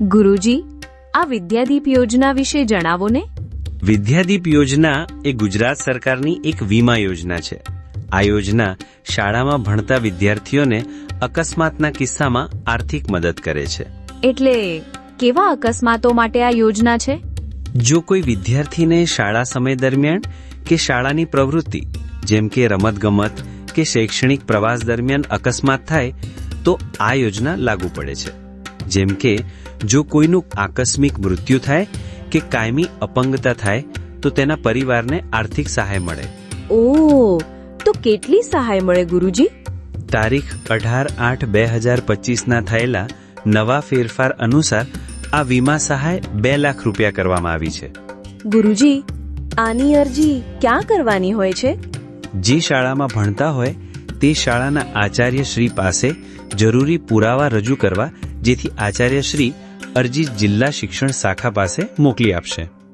ગુરુજી આ વિદ્યાદીપ યોજના વિશે જણાવો ને. વિદ્યાદીપ યોજના એ ગુજરાત સરકારની એક વીમા યોજના છે. આ યોજના શાળામાં ભણતા વિદ્યાર્થીઓને અકસ્માતના કિસ્સામાં આર્થિક મદદ કરે છે. એટલે કેવા અકસ્માતો માટે આ યોજના છે? જો કોઈ વિદ્યાર્થીને શાળા સમય દરમિયાન કે શાળાની પ્રવૃત્તિ જેમ કે રમતગમત કે શૈક્ષણિક પ્રવાસ દરમિયાન અકસ્માત થાય તો આ યોજના લાગુ પડે છે. જેમ કે જો કોઈનું આકસ્મિક મૃત્યુ થાય કે કાયમી અપંગતા થાય તો તેના પરિવારને આર્થિક સહાય મળે. ઓ તો કેટલી સહાય મળે ગુરુજી? તારીખ અઢાર આઠ બે હજાર પચીસના થયેલા નવા ફેરફાર અનુસાર આ વીમા સહાય બે લાખ રૂપિયા કરવામાં આવી છે. ગુરુજી આની અરજી ક્યાં કરવાની હોય છે? જે શાળામાં ભણતા હોય તે શાળાના આચાર્ય શ્રી પાસે જરૂરી પુરાવા રજૂ કરવા જેથી આચાર્ય શ્રી અરજી જિલ્લા શિક્ષણ શાખા પાસે મોકલી આપશે.